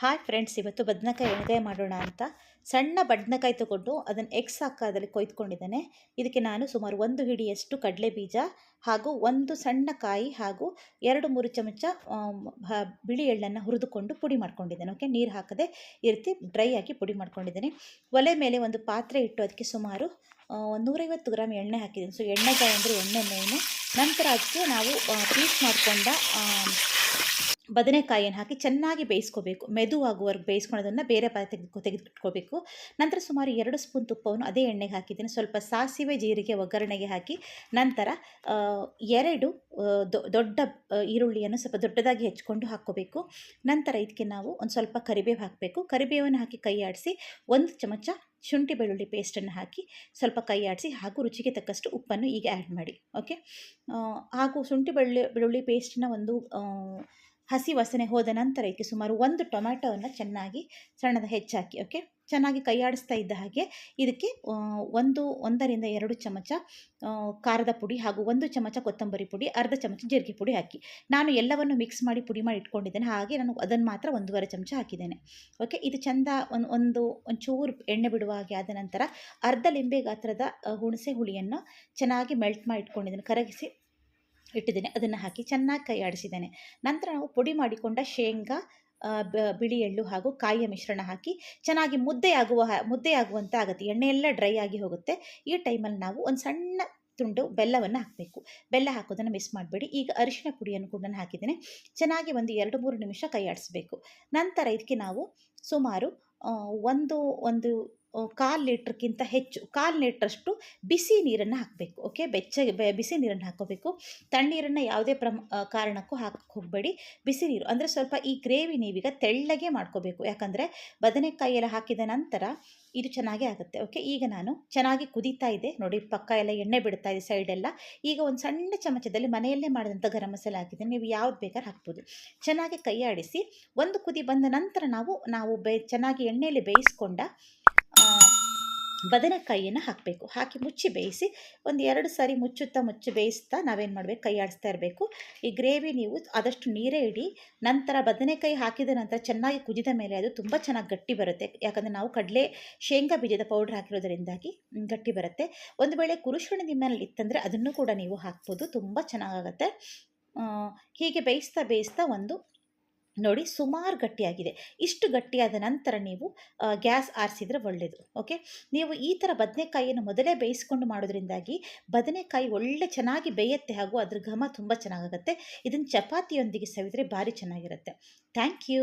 Hi friends ಇವತ್ತು ಬದನೆಕಾಯಿ ಎಣ್ಗಾಯಿ ಮಾಡೋಣ ಅಂತ. ಸಣ್ಣ ಬದನೆಕಾಯಿ ತಗೊಂಡು ಅದನ್ನು ಎಕ್ಸ್ ಆಕಾರದಲ್ಲಿ ಕೊಯ್ದುಕೊಂಡಿದ್ದೇನೆ. ಇದಕ್ಕೆ ನಾನು ಸುಮಾರು ಒಂದು ಹಿಡಿಯಷ್ಟು ಕಡಲೆ ಬೀಜ ಹಾಗೂ ಒಂದು ಸಣ್ಣ ಕಾಯಿ ಹಾಗೂ ಎರಡು ಮೂರು ಚಮಚ ಬಿಳಿ ಎಳ್ಳನ್ನು ಹುರಿದುಕೊಂಡು ಪುಡಿ ಮಾಡ್ಕೊಂಡಿದ್ದೇನೆ. ಓಕೆ ನೀರು ಹಾಕದೆ ಈ ರೀತಿ ಡ್ರೈ ಆಗಿ ಪುಡಿ ಮಾಡ್ಕೊಂಡಿದ್ದೇನೆ. ಒಲೆ ಮೇಲೆ ಒಂದು ಪಾತ್ರೆ ಇಟ್ಟು ಅದಕ್ಕೆ ಸುಮಾರು ನೂರೈವತ್ತು ಗ್ರಾಮ್ ಎಣ್ಣೆ ಹಾಕಿದ್ದೀನಿ. ಸೊ ಎಣ್ಣೆಕಾಯಿ ಅಂದರೆ ಎಣ್ಣೆ ಮೇನು ನಂತರ ಅದಕ್ಕೆ ನಾವು ಪೀಸ್ ಮಾಡಿಕೊಂಡ ಬದನೆಕಾಯಿಯನ್ನು ಹಾಕಿ ಚೆನ್ನಾಗಿ ಬೇಯಿಸ್ಕೋಬೇಕು. ಮೆದುವಾಗುವವರೆಗೆ ಬೇಯಿಸ್ಕೊಳೋದನ್ನು ಬೇರೆ ಪಾತ್ರೆ ತೆಗೆದು ತೆಗೆದುಕೊಬೇಕು ನಂತರ ಸುಮಾರು ಎರಡು ಸ್ಪೂನ್ ತುಪ್ಪವನ್ನು ಅದೇ ಎಣ್ಣೆಗೆ ಹಾಕಿದ್ದೀನಿ. ಸ್ವಲ್ಪ ಸಾಸಿವೆ, ಜೀರಿಗೆ, ಒಗ್ಗರಣೆಗೆ ಹಾಕಿ ನಂತರ ಎರಡು ದೊಡ್ಡ ಈರುಳ್ಳಿಯನ್ನು ಸ್ವಲ್ಪ ದೊಡ್ಡದಾಗಿ ಹೆಚ್ಕೊಂಡು ಹಾಕ್ಕೋಬೇಕು. ನಂತರ ಇದಕ್ಕೆ ನಾವು ಒಂದು ಸ್ವಲ್ಪ ಕರಿಬೇವು ಹಾಕಬೇಕು. ಕರಿಬೇವನ್ನು ಹಾಕಿ ಕೈ ಆಡಿಸಿ ಒಂದು ಚಮಚ ಶುಂಠಿ ಬೆಳ್ಳುಳ್ಳಿ ಪೇಸ್ಟನ್ನು ಹಾಕಿ ಸ್ವಲ್ಪ ಕೈ ಆಡಿಸಿ ಹಾಗೂ ರುಚಿಗೆ ತಕ್ಕಷ್ಟು ಉಪ್ಪನ್ನು ಈಗ ಆ್ಯಡ್ ಮಾಡಿ. ಓಕೆ? ಹಾಗೂ ಶುಂಠಿ ಬೆಳ್ಳುಳ್ಳಿ ಬೆಳ್ಳುಳ್ಳಿ ಪೇಸ್ಟಿನ ಒಂದು ಹಸಿ ವಾಸನೆ ಹೋದ ನಂತರ ಇದಕ್ಕೆ ಸುಮಾರು ಒಂದು ಟೊಮ್ಯಾಟೋವನ್ನು ಚೆನ್ನಾಗಿ ಸಣ್ಣದ ಹೆಚ್ಚಾಕಿ ಓಕೆ ಚೆನ್ನಾಗಿ ಕೈಯಾಡಿಸ್ತಾ ಇದ್ದ ಹಾಗೆ ಇದಕ್ಕೆ ಒಂದು, ಒಂದರಿಂದ ಎರಡು ಚಮಚ ಖಾರದ ಪುಡಿ ಹಾಗೂ ಒಂದು ಚಮಚ ಕೊತ್ತಂಬರಿ ಪುಡಿ, ಅರ್ಧ ಚಮಚ ಜೀರಿಗೆ ಪುಡಿ ಹಾಕಿ. ನಾನು ಎಲ್ಲವನ್ನು ಮಿಕ್ಸ್ ಮಾಡಿ ಪುಡಿ ಮಾಡಿ ಇಟ್ಕೊಂಡಿದ್ದೇನೆ. ಹಾಗೆ ನಾನು ಅದನ್ನು ಮಾತ್ರ ಒಂದೂವರೆ ಚಮಚ ಹಾಕಿದ್ದೇನೆ ಓಕೆ ಇದು ಚಂದ ಒಂದು ಒಂದು, ಒಂಚೂರು ಎಣ್ಣೆ ಬಿಡುವ ಹಾಗೆ ಆದ ನಂತರ ಅರ್ಧ ಲಿಂಬೆ ಗಾತ್ರದ ಹುಣಸೆ ಹುಳಿಯನ್ನು ಚೆನ್ನಾಗಿ ಮೆಲ್ಟ್ ಮಾಡಿ ಇಟ್ಕೊಂಡಿದ್ದೇನೆ. ಕರಗಿಸಿ ಇಟ್ಟಿದ್ದೇನೆ. ಅದನ್ನು ಹಾಕಿ ಚೆನ್ನಾಗಿ ಕೈ ಆಡಿಸಿದ್ದೇನೆ. ನಂತರ ನಾವು ಪುಡಿ ಮಾಡಿಕೊಂಡ ಶೇಂಗಾ ಬಿಳಿ ಎಳ್ಳು ಹಾಗೂ ಕಾಯಿಯ ಮಿಶ್ರಣ ಹಾಕಿ ಚೆನ್ನಾಗಿ ಮುದ್ದೆ ಆಗುವ ಮುದ್ದೆ ಆಗುವಂತೆ ಆಗುತ್ತೆ. ಎಣ್ಣೆ ಎಲ್ಲ ಡ್ರೈ ಆಗಿ ಹೋಗುತ್ತೆ. ಈ ಟೈಮಲ್ಲಿ ನಾವು ಒಂದು ಸಣ್ಣ ತುಂಡು ಬೆಲ್ಲವನ್ನು ಹಾಕಬೇಕು. ಬೆಲ್ಲ ಹಾಕೋದನ್ನು ಮಿಸ್ ಮಾಡಬೇಡಿ. ಈಗ ಅರಿಶಿನ ಪುಡಿಯನ್ನು ಕೂಡ ಹಾಕಿದ್ದೇನೆ. ಚೆನ್ನಾಗಿ ಒಂದು ಎರಡು ಮೂರು ನಿಮಿಷ ಕೈ ಆಡಿಸಬೇಕು. ನಂತರ ಇದಕ್ಕೆ ನಾವು ಸುಮಾರು ಒಂದು ಒಂದು ಕಾಲು ಲೀಟ್ರ್ಗಿಂತ ಹೆಚ್ಚು. ಕಾಲು ಲೀಟ್ರಷ್ಟು ಬಿಸಿ ನೀರನ್ನು ಹಾಕಬೇಕು, ಓಕೆ? ಬೆಚ್ಚಗೆ ಬಿಸಿ ನೀರನ್ನು ಹಾಕೋಬೇಕು. ತಣ್ಣೀರನ್ನು ಯಾವುದೇ ಪ್ರಮ ಕಾರಣಕ್ಕೂ ಹಾಕಕ್ಕೆ ಹೋಗಬೇಡಿ. ಬಿಸಿ ನೀರು, ಅಂದರೆ ಸ್ವಲ್ಪ ಈ ಗ್ರೇವಿ ನೀವೀಗ ತೆಳ್ಳಗೆ ಮಾಡ್ಕೋಬೇಕು. ಯಾಕಂದರೆ ಬದನೆಕಾಯಿ ಎಲ್ಲ ಹಾಕಿದ ನಂತರ ಇದು ಚೆನ್ನಾಗೇ ಆಗುತ್ತೆ, ಓಕೆ? ಈಗ ನಾನು ಚೆನ್ನಾಗಿ ಕುದೀತಾ ಇದೆ. ನೋಡಿ, ಪಕ್ಕ ಎಲ್ಲ ಎಣ್ಣೆ ಬಿಡ್ತಾ ಇದೆ ಸೈಡೆಲ್ಲ. ಈಗ ಒಂದು ಸಣ್ಣ ಚಮಚದಲ್ಲಿ ಮನೆಯಲ್ಲೇ ಮಾಡಿದಂಥ ಗರಂ ಮಸಾಲೆ ಹಾಕಿದ್ದೀನಿ ನೀವು ಯಾವ್ದು ಬೇಕಾದ್ರೆ ಹಾಕ್ಬೋದು. ಚೆನ್ನಾಗಿ ಕೈ ಆಡಿಸಿ ಒಂದು ಕುದಿ ಬಂದ ನಂತರ ನಾವು ನಾವು ಬೇ, ಚೆನ್ನಾಗಿ ಎಣ್ಣೆಯಲ್ಲಿ ಬೇಯಿಸ್ಕೊಂಡ ಬದನೆಕಾಯಿಯನ್ನು ಹಾಕಬೇಕು. ಹಾಕಿ ಮುಚ್ಚಿ ಬೇಯಿಸಿ ಒಂದು ಎರಡು ಸಾರಿ ಮುಚ್ಚುತ್ತಾ ಮುಚ್ಚಿ ಬೇಯಿಸ್ತಾ ನಾವೇನು ಮಾಡಬೇಕು? ಕೈ ಆಡಿಸ್ತಾ ಇರಬೇಕು. ಈ ಗ್ರೇವಿ ನೀವು ಆದಷ್ಟು ನೀರೇ ಇಡಿ. ನಂತರ ಬದನೆಕಾಯಿ ಹಾಕಿದ ನಂತರ ಚೆನ್ನಾಗಿ ಕುದಿದ ಮೇಲೆ ಅದು ತುಂಬ ಚೆನ್ನಾಗಿ ಗಟ್ಟಿ ಬರುತ್ತೆ. ಯಾಕಂದರೆ ನಾವು ಕಡಲೆ ಶೇಂಗಾ ಬೀಜದ ಪೌಡ್ರ್ ಹಾಕಿರೋದರಿಂದಾಗಿ ಗಟ್ಟಿ ಬರುತ್ತೆ. ಒಂದು ವೇಳೆ ಕುರುಶುಣಿ ನಿಮ್ಮಲ್ಲಿ ಇತ್ತಂದರೆ ಅದನ್ನು ಕೂಡ ನೀವು ಹಾಕ್ಬೋದು. ತುಂಬ ಚೆನ್ನಾಗಾಗತ್ತೆ. ಹೀಗೆ ಬೇಯಿಸ್ತಾ ಬೇಯಿಸ್ತಾ ಒಂದು ನೋಡಿ ಸುಮಾರು ಗಟ್ಟಿಯಾಗಿದೆ. ಇಷ್ಟು ಗಟ್ಟಿಯಾದ ನಂತರ ನೀವು ಗ್ಯಾಸ್ ಆರಿಸಿದ್ರೆ ಒಳ್ಳೆಯದು ಓಕೆ? ನೀವು ಈ ಥರ ಬದನೆಕಾಯಿಯನ್ನು ಮೊದಲೇ ಬೇಯಿಸ್ಕೊಂಡು ಮಾಡೋದ್ರಿಂದಾಗಿ ಬದನೆಕಾಯಿ ಒಳ್ಳೆ ಚೆನ್ನಾಗಿ ಬೇಯುತ್ತೆ ಹಾಗೂ ಅದ್ರ ಘಮ ತುಂಬ ಚೆನ್ನಾಗಾಗತ್ತೆ. ಇದನ್ನು ಚಪಾತಿಯೊಂದಿಗೆ ಸವಿದರೆ ಭಾರಿ ಚೆನ್ನಾಗಿರುತ್ತೆ. Thank you.